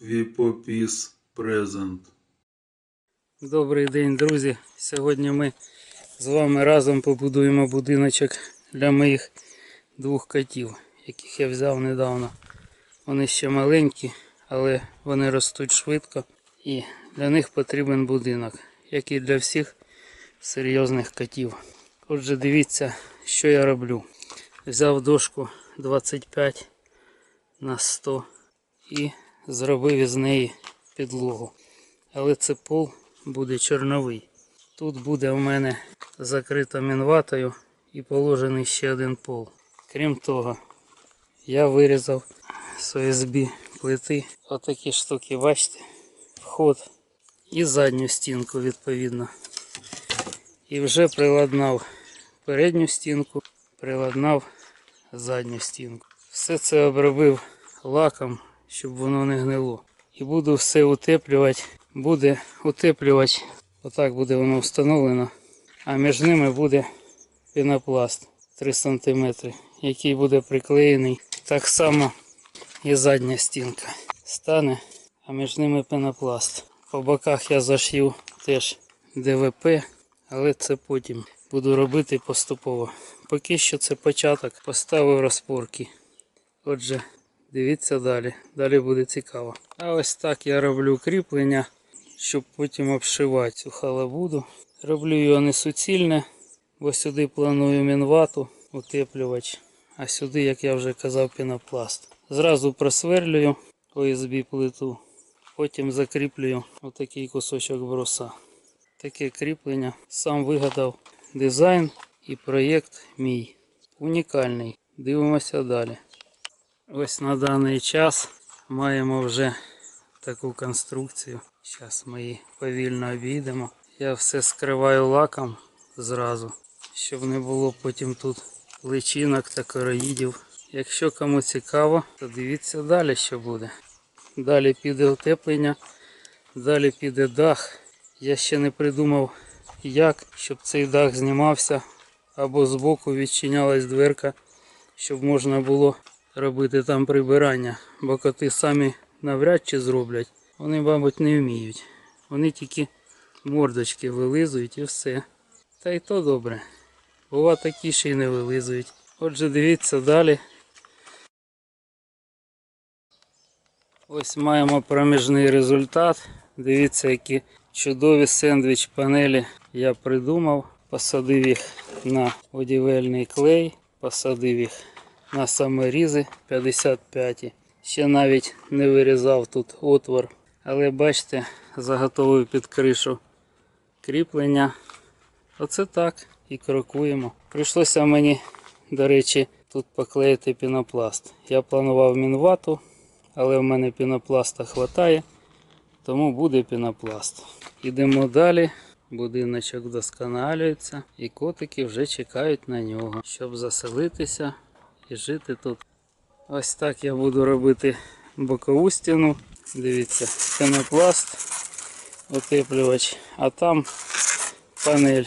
Віпопіс презент. Добрий день, друзі. Сьогодні ми з вами разом побудуємо будиночок для моїх двох котів, яких я взяв недавно. Вони ще маленькі, але вони ростуть швидко і для них потрібен будинок, як і для всіх серйозних котів. Отже, дивіться, що я роблю. Взяв дошку 25 на 100 і зробив із неї підлогу. Але це пол буде чорновий. Тут буде в мене закрито мінватою і положений ще один пол. Крім того, я вирізав з ОСБ плити. Отакі штуки, бачите, вход і задню стінку відповідно. І вже приладнав передню стінку, приладнав задню стінку. Все це обробив лаком, щоб воно не гнило. І буду все утеплювати. Буде утеплювач. Отак буде воно встановлено. А між ними буде пінопласт 3 см, який буде приклеєний. Так само і задня стінка. Стане, а між ними пенопласт. По боках я зашив теж ДВП, але це потім буду робити поступово. Поки що це початок. Поставив розпорки. Отже, дивіться далі. Далі буде цікаво. А ось так я роблю кріплення, щоб потім обшивати цю халабуду. Роблю його не суцільне, бо сюди планую мінвату, утеплювач, а сюди, як я вже казав, пінопласт. Зразу просверлюю ОСБ плиту, потім закріплюю отакий кусочок бруса. Таке кріплення сам вигадав дизайн і проєкт мій. Унікальний. Дивимося далі. Ось на даний час маємо вже таку конструкцію. Зараз ми її повільно обійдемо. Я все скриваю лаком зразу, щоб не було потім тут личинок та короїдів. Якщо кому цікаво, то дивіться далі, що буде. Далі піде утеплення, далі піде дах. Я ще не придумав, як, щоб цей дах знімався або збоку відчинялась дверка, щоб можна було робити там прибирання, бо коти самі навряд чи зроблять. Вони, мабуть, не вміють. Вони тільки мордочки вилизують і все. Та й то добре. Бува такі ще й не вилизують. Отже, дивіться далі. Ось маємо проміжний результат. Дивіться, які чудові сендвіч панелі я придумав. Посадив їх на одівельний клей, посадив їх на саморізи 55. Ще навіть не вирізав тут отвор. Але бачите, заготовив під кришу кріплення. Оце так і крокуємо. Прийшлося мені, до речі, тут поклеїти пінопласт. Я планував мінвату, але в мене пінопласта хватає, тому буде пінопласт. Ідемо далі. Будиночок вдосконалюється і котики вже чекають на нього, щоб заселитися і жити тут. Ось так я буду робити бокову стіну. Дивіться, пенопласт, утеплювач, а там панель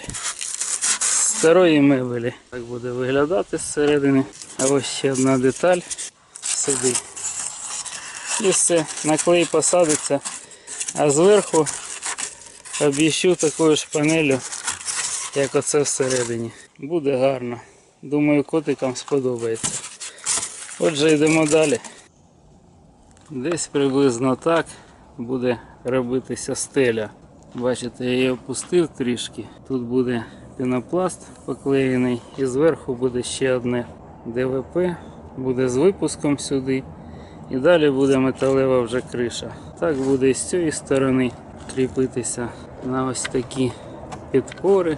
старої мебелі. Так буде виглядати зсередини. А ось ще одна деталь сюди. І все, на клей посадиться, а зверху обіщу такою ж панелью, як оце всередині. Буде гарно. Думаю, котикам сподобається. Отже, йдемо далі. Десь приблизно так буде робитися стеля. Бачите, я її опустив трішки. Тут буде пінопласт поклеєний і зверху буде ще одне ДВП, буде з випуском сюди. І далі буде металева вже криша. Так буде і з цієї сторони кріпитися на ось такі підпори.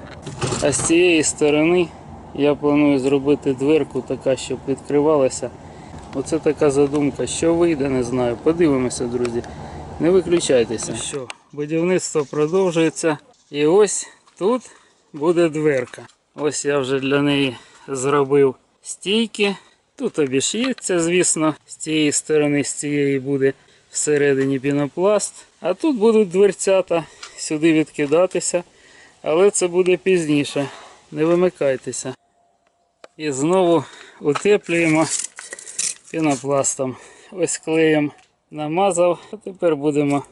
А з цієї сторони я планую зробити дверку така, щоб відкривалася. Оце така задумка. Що вийде, не знаю. Подивимося, друзі. Не виключайтеся. Що, будівництво продовжується. І ось тут буде дверка. Ось я вже для неї зробив стійки. Тут обіш'ється, звісно, з цієї сторони, з цієї буде всередині пінопласт. А тут будуть дверцята сюди відкидатися. Але це буде пізніше. Не вимикайтеся. І знову утеплюємо пінопластом. Ось клеєм намазав. А тепер будемо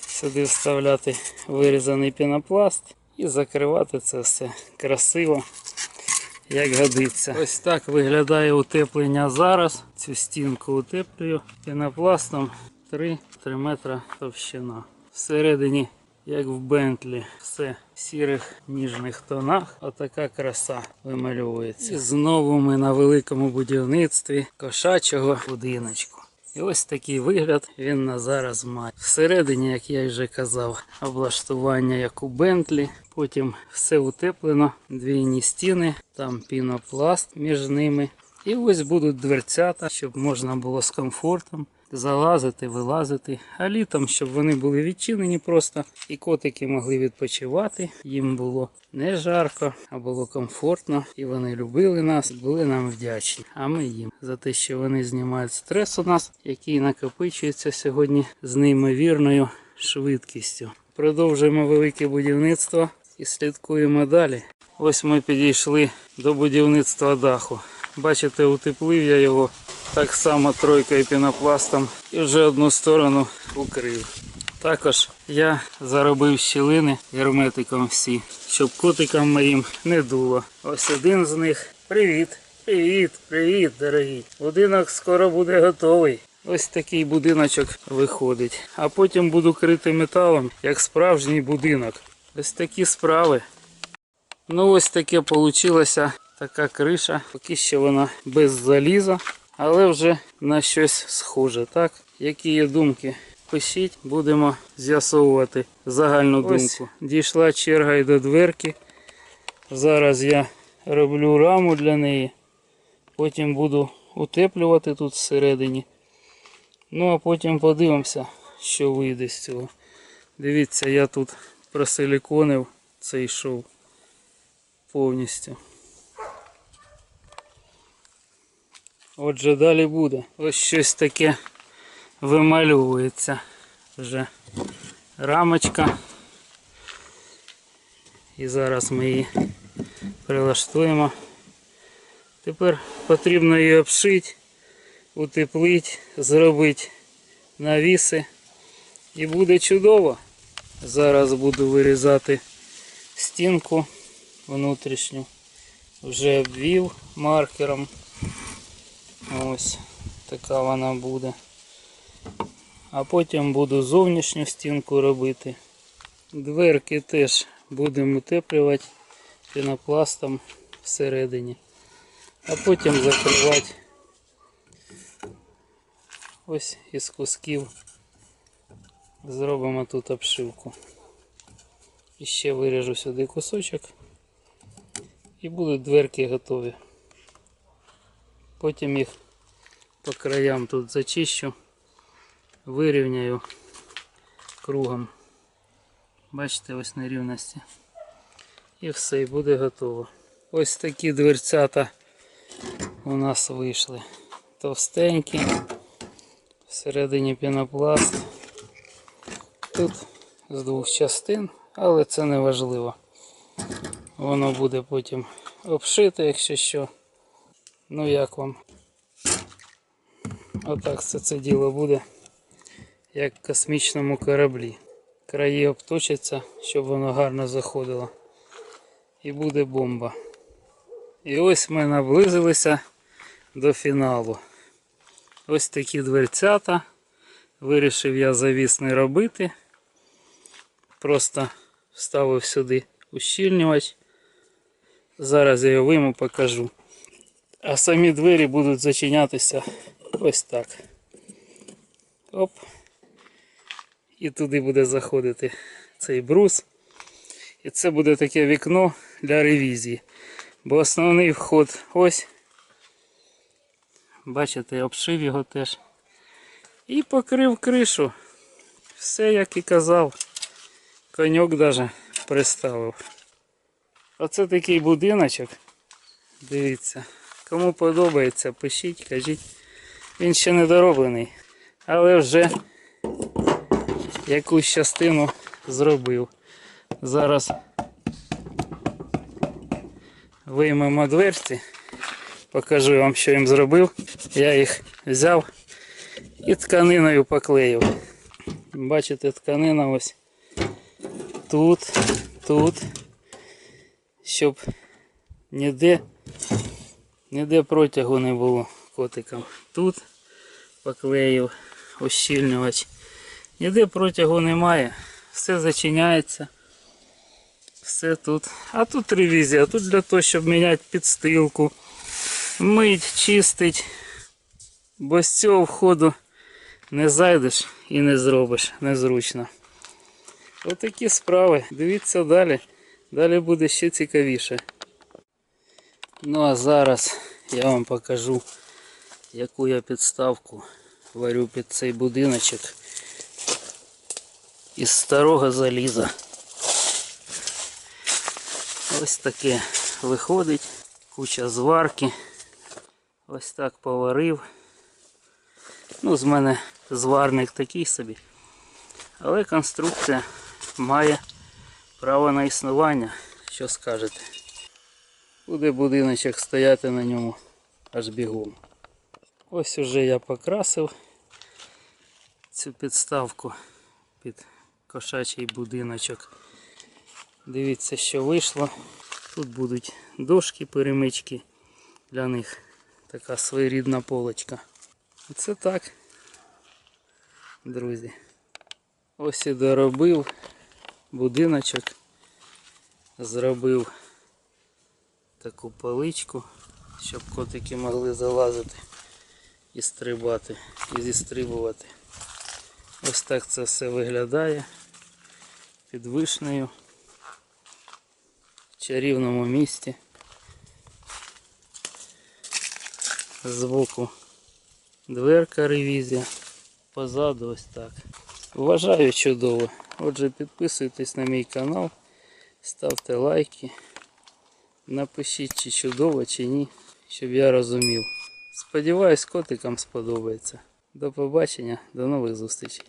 сюди вставляти вирізаний пінопласт і закривати це все красиво, як годиться. Ось так виглядає утеплення зараз. Цю стінку утеплюю пінопластом 3, 3 метра товщина. Всередині, як в Бентлі, все в сірих ніжних тонах. Отака краса вимальовується. І знову ми на великому будівництві кошачого будиночку. І ось такий вигляд він на зараз має. Всередині, як я вже казав, облаштування як у Бентлі. Потім все утеплено, двійні стіни, там пінопласт між ними. І ось будуть дверцята, щоб можна було з комфортом залазити, вилазити. А літом, щоб вони були відчинені просто, і котики могли відпочивати. Їм було не жарко, а було комфортно. І вони любили нас, були нам вдячні. А ми їм за те, що вони знімають стрес у нас, який накопичується сьогодні з неймовірною швидкістю. Продовжуємо велике будівництво і слідкуємо далі. Ось ми підійшли до будівництва даху. Бачите, утеплив я його так само тройкою пінопластом і вже одну сторону укрив. Також я заробив щілини герметиком всі, щоб котикам моїм не дуло. Ось один з них. Привіт! Привіт, привіт, дорогі. Будинок скоро буде готовий. Ось такий будиночок виходить. А потім буду крити металом, як справжній будинок. Ось такі справи. Ну ось таке вийшло. Така криша. Поки що вона без заліза, але вже на щось схоже. Так? Які є думки? Пишіть, будемо з'ясовувати загальну думку. Дійшла черга і до дверки. Зараз я роблю раму для неї. Потім буду утеплювати тут всередині. Ну а потім подивимося, що вийде з цього. Дивіться, я тут просиліконив цей шов повністю. Отже, далі буде. Ось щось таке вимальовується вже рамочка. І зараз ми її прилаштуємо. Тепер потрібно її обшити, утеплити, зробити навіси. І буде чудово. Зараз буду вирізати стінку внутрішню. Вже обвів маркером. Ось така вона буде. А потім буду зовнішню стінку робити. Дверки теж будемо утеплювати пінопластом всередині. А потім закривати ось із кусків. Зробимо тут обшивку. І ще виріжу сюди кусочок. І будуть дверки готові. Потім їх по краям тут зачищу, вирівняю кругом. Бачите, ось нерівності. І все, і буде готово. Ось такі дверцята у нас вийшли. Товстенькі, всередині пінопласт. Тут з двох частин, але це не важливо. Воно буде потім обшите, якщо що. Ну як вам? Отак все це діло буде, як в космічному кораблі. Краї обточаться, щоб воно гарно заходило. І буде бомба. І ось ми наблизилися до фіналу. Ось такі дверцята. Вирішив я завіс не робити. Просто вставив сюди ущільнювач. Зараз я його вийму, покажу. А самі двері будуть зачинятися ось так. Оп. І туди буде заходити цей брус. І це буде таке вікно для ревізії. Бо основний вход ось. Бачите, обшив його теж. І покрив кришу. Все як і казав. Коньок навіть приставив. Оце такий будиночок. Дивіться. Кому подобається, пишіть, кажіть. Він ще не дороблений. Але вже якусь частину зробив. Зараз виймемо дверці. Покажу вам, що їм зробив. Я їх взяв І тканиною поклеїв. Бачите, тканина ось тут, тут, щоб ніде, ніде протягу не було котикам. Тут поклеїв ощільнювач. Ніде протягу немає. Все зачиняється. Все тут. А тут ревізія. Тут для того, щоб міняти підстилку, мить, чистить. Бо з цього входу не зайдеш і не зробиш незручно. Отакі справи. Дивіться далі. Далі буде ще цікавіше. Ну а зараз я вам покажу, яку я підставку варю під цей будиночок із старого заліза. Ось таке виходить. Куча зварки. Ось так поварив. Ну, з мене зварник такий собі. Але конструкція має право на існування. Що скажете? Буде будиночок стояти на ньому аж бігом. Ось уже я покрасив цю підставку під кошачий будиночок. Дивіться, що вийшло. Тут будуть дошки, перемички для них. Така своєрідна полочка. Оце так, друзі. Ось і доробив будиночок. Зробив таку паличку, щоб котики могли залазити і стрибати, і зістрибувати. Ось так це все виглядає під вишнею в чарівному місті. Збоку дверка ревізія, позаду ось так. Вважаю чудово. Отже, підписуйтесь на мій канал, ставте лайки, напишіть чи чудово, чи ні, щоб я розумів. Сподіваюсь, котикам сподобається. До побачення, до нових зустрічей.